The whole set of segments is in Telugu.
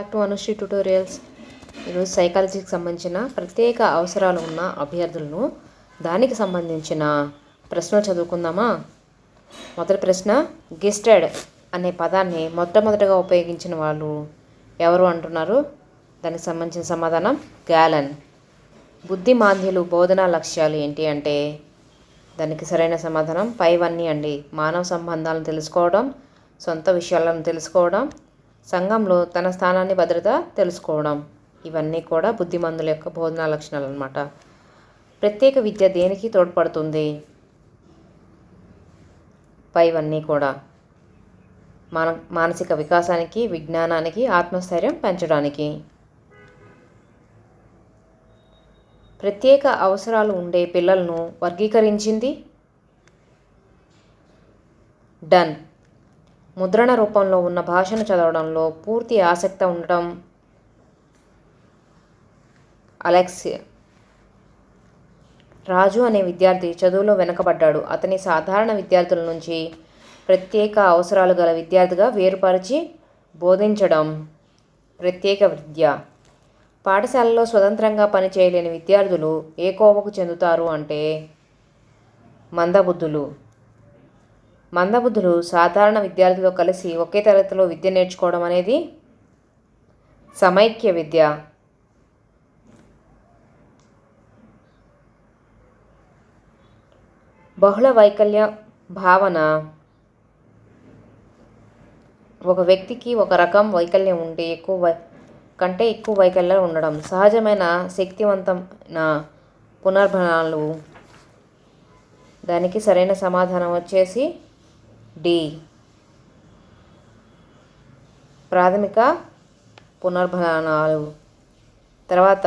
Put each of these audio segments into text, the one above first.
బ్యాక్ టు అనుశ్రీ ట్యూటోరియల్స్ ఈరోజు సైకాలజీకి సంబంధించిన ప్రత్యేక అవసరాలు ఉన్న అభ్యర్థులను దానికి సంబంధించిన ప్రశ్నలు చదువుకుందామా? మొదటి ప్రశ్న గిస్టెడ్ అనే పదాన్ని మొట్టమొదటగా ఉపయోగించిన వాళ్ళు ఎవరు అంటున్నారు? దానికి సంబంధించిన సమాధానం గ్యాలన్ బుద్ధి మాంద్యులు బోధనా లక్ష్యాలు ఏంటి అంటే? దానికి సరైన సమాధానం పైవన్నీ అండి. మానవ సంబంధాలను తెలుసుకోవడం సొంత విషయాలను తెలుసుకోవడం సంఘంలో తన స్థానాన్ని భద్రత తెలుసుకోవడం. ఇవన్నీ కూడా బుద్ధిమంతుల యొక్క బోధనా లక్షణాలు అన్నమాట ప్రత్యేక విద్య దేనికి తోడ్పడుతుంది? పైవన్నీ కూడా. మన మానసిక వికాసానికి విజ్ఞానానికి ఆత్మస్థైర్యం పెంచడానికి. ప్రత్యేక అవసరాలు ఉండే పిల్లలను వర్గీకరించింది? డన్. ముద్రణ రూపంలో ఉన్న భాషను చదవడంలో పూర్తి ఆసక్తి ఉండటం అలెక్స్ రాజు అనే విద్యార్థి చదువులో వెనకబడ్డాడు. అతని సాధారణ విద్యార్థుల నుంచి ప్రత్యేక అవసరాలు గల విద్యార్థిగా వేరుపరిచి బోధించడం ప్రత్యేక విద్య. పాఠశాలలో స్వతంత్రంగా పనిచేయలేని విద్యార్థులు ఏ కోవకు చెందుతారు అంటే మందబుద్ధులు. మందబుద్ధులు సాధారణ విద్యార్థులతో కలిసి ఒకే తరగతిలో విద్య నేర్చుకోవడం అనేది సమైక్య విద్య. బహుళ వైకల్య భావన. ఒక వ్యక్తికి ఒక రకం వైకల్యం ఉంటే ఎక్కువ వై కంటే ఎక్కువ వైకల్యాలు ఉండడం. సహజమైన శక్తివంతమైన పునర్భనాలు దానికి సరైన సమాధానం వచ్చేసి డి. ప్రాథమిక పునర్భనాలు తర్వాత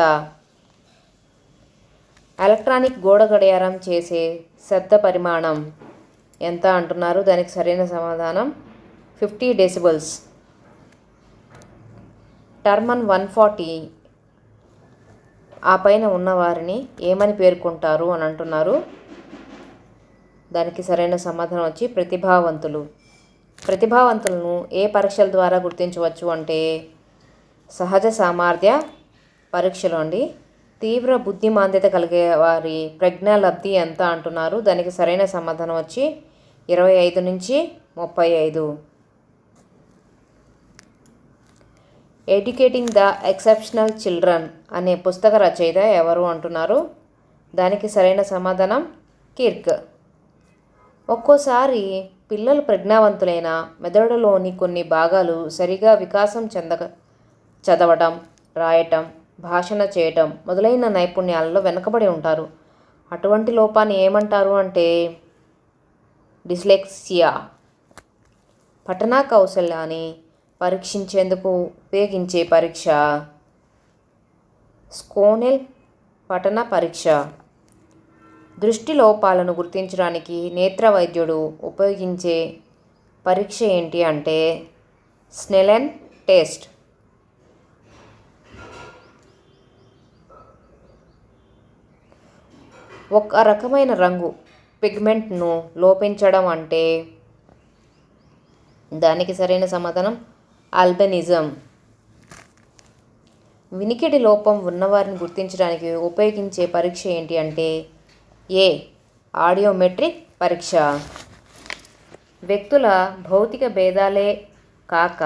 ఎలక్ట్రానిక్ గోడ గడియారం చేసే శబ్ద పరిమాణం ఎంత అంటున్నారు? దానికి సరైన సమాధానం ఫిఫ్టీ డెసిబల్స్. టర్మన్ వన్ ఫార్టీ. ఆ పైన ఉన్నవారిని ఏమని పేర్కొంటారు అని అంటున్నారు? దానికి సరైన సమాధానం వచ్చి ప్రతిభావంతులు. ప్రతిభావంతులను ఏ పరీక్షల ద్వారా గుర్తించవచ్చు అంటే సహజ సామర్థ్య పరీక్షలు అండి. తీవ్ర బుద్ధిమాంద్యత కలిగే వారి ప్రజ్ఞాలబ్ధి ఎంత అంటున్నారు? దానికి సరైన సమాధానం వచ్చి ఇరవై ఐదు నుంచి ముప్పై ఐదు. ఎడ్యుకేటింగ్ ద ఎక్సెప్షనల్ చిల్డ్రన్ అనే పుస్తక రచయిత ఎవరు అంటున్నారు? దానికి సరైన సమాధానం కిర్క్. ఒక్కోసారి పిల్లలు ప్రజ్ఞావంతులైన మెదడులోని కొన్ని భాగాలు సరిగా వికాసం చెందక చదవటం రాయటం భాషణ చేయటం మొదలైన నైపుణ్యాలలో వెనుకబడి ఉంటారు. అటువంటి లోపాన్ని ఏమంటారు అంటే డిస్లెక్సియా. పఠనా కౌశల్యాన్ని పరీక్షించేందుకు ఉపయోగించే పరీక్ష. స్కోనెల్ పఠన పరీక్ష. దృష్టి లోపాలను గుర్తించడానికి నేత్ర వైద్యుడు ఉపయోగించే పరీక్ష ఏంటి అంటే స్నెలెన్ టెస్ట్. ఒక రకమైన రంగు పిగ్మెంట్ను లోపించడం అంటే దానికి సరైన సమాధానం ఆల్బెనిజం. వినికిడి లోపం ఉన్నవారిని గుర్తించడానికి ఉపయోగించే పరీక్ష ఏంటి అంటే ఏ. ఆడియోమెట్రిక్ పరీక్ష. వ్యక్తుల భౌతిక భేదాలే కాక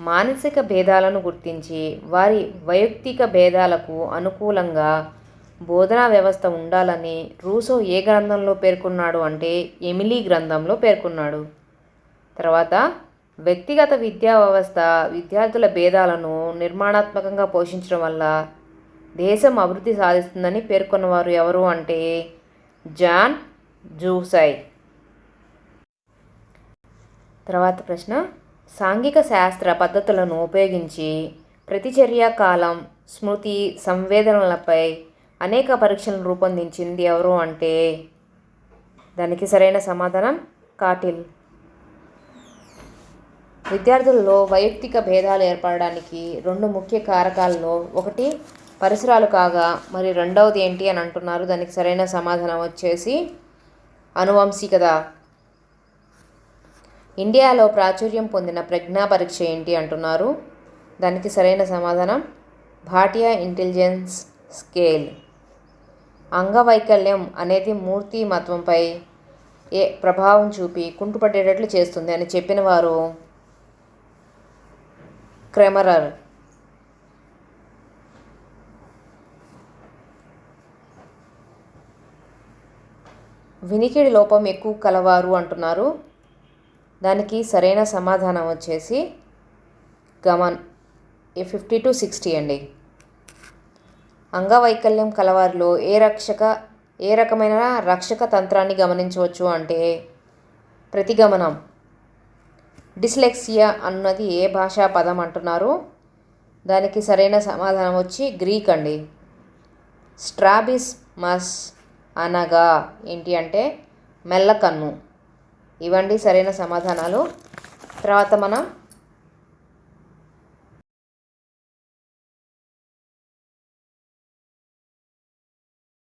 మానసిక భేదాలను గుర్తించి వారి వైయక్తిక భేదాలకు అనుకూలంగా బోధనా వ్యవస్థ ఉండాలని రూసో ఏ గ్రంథంలో పేర్కొన్నాడు అంటే ఎమిలీ గ్రంథంలో పేర్కొన్నాడు. తర్వాత వ్యక్తిగత విద్యా వ్యవస్థ విద్యార్థుల భేదాలను నిర్మాణాత్మకంగా పోషించడం వల్ల దేశం అభివృద్ధి సాధిస్తుందని పేర్కొన్నవారు ఎవరు అంటే జాన్ జూసై. తర్వాత ప్రశ్న. సాంఘిక శాస్త్ర పద్ధతులను ఉపయోగించి ప్రతిచర్య కాలం స్మృతి సంవేదనలపై అనేక పరీక్షలను రూపొందించింది ఎవరు అంటే? దానికి సరైన సమాధానం కాటిల్. విద్యార్థుల్లో వైయక్తిక భేదాలు ఏర్పడడానికి రెండు ముఖ్య కారకాలలో ఒకటి పరిసరాలు కాగా మరి రెండవది ఏంటి అని అంటున్నారు. దానికి సరైన సమాధానం వచ్చేసి అనువంశికత ఇండియాలో ప్రాచుర్యం పొందిన ప్రజ్ఞా పరీక్ష ఏంటి అంటున్నారు. దానికి సరైన సమాధానం భాటియా ఇంటెలిజెన్స్ స్కేల్. అంగవైకల్యం అనేది మూర్తి మత్వంపై ఏ ప్రభావం చూపి కుంటుపడేటట్లు చేస్తుంది అని చెప్పిన వారు క్రెమరర్. వినికిడి లోపం ఎక్కువ కలవారు అంటున్నారు. దానికి సరైన సమాధానం వచ్చేసి గమన్ ఏ ఫిఫ్టీ టు సిక్స్టీ అండి. అంగవైకల్యం కలవారిలో ఏ రక్షక ఏ రకమైన రక్షక తంత్రాన్ని గమనించవచ్చు అంటే ప్రతిగమనం. డిస్లెక్సియా అన్నది ఏ భాషా పదం అంటున్నారు? దానికి సరైన సమాధానం వచ్చి గ్రీక్ అండి. స్ట్రాబిస్ మస్ అనగా ఏంటి అంటే మెల్లకన్ను ఇవండి సరైన సమాధానాలు. తర్వాత మనం